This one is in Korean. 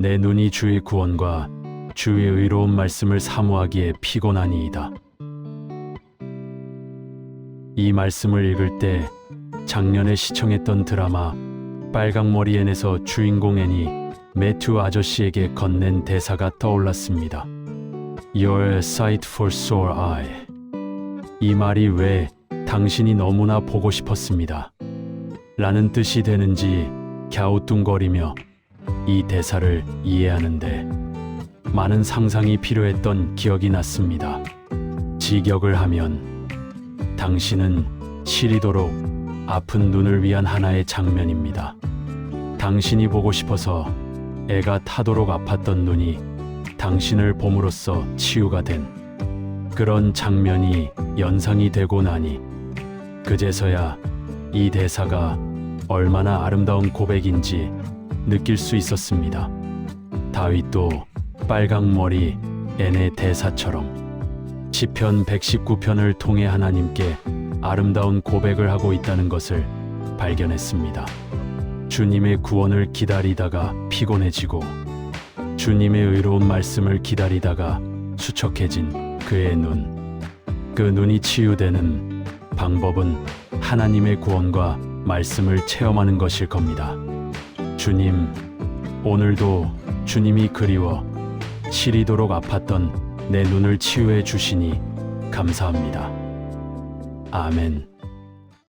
내 눈이 주의 구원과 주의 의로운 말씀을 사모하기에 피곤하니이다. 이 말씀을 읽을 때 작년에 시청했던 드라마 빨강머리 앤에서 주인공 앤이 매튜 아저씨에게 건넨 대사가 떠올랐습니다. You're a sight for sore eye. 이 말이 왜 당신이 너무나 보고 싶었습니다. 라는 뜻이 되는지 갸우뚱거리며 이 대사를 이해하는데 많은 상상이 필요했던 기억이 났습니다. 직역을 하면 당신은 시리도록 아픈 눈을 위한 하나의 장면입니다. 당신이 보고 싶어서 애가 타도록 아팠던 눈이 당신을 봄으로써 치유가 된 그런 장면이 연상이 되고 나니 그제서야 이 대사가 얼마나 아름다운 고백인지 느낄 수 있었습니다. 다윗도 빨강머리 앤의 대사처럼 시편 119편을 통해 하나님께 아름다운 고백을 하고 있다는 것을 발견했습니다. 주님의 구원을 기다리다가 피곤해지고 주님의 의로운 말씀을 기다리다가 수척해진 그의 눈. 그 눈이 치유되는 방법은 하나님의 구원과 말씀을 체험하는 것일 겁니다. 주님, 오늘도 주님이 그리워 시리도록 아팠던 내 눈을 치유해 주시니 감사합니다. 아멘.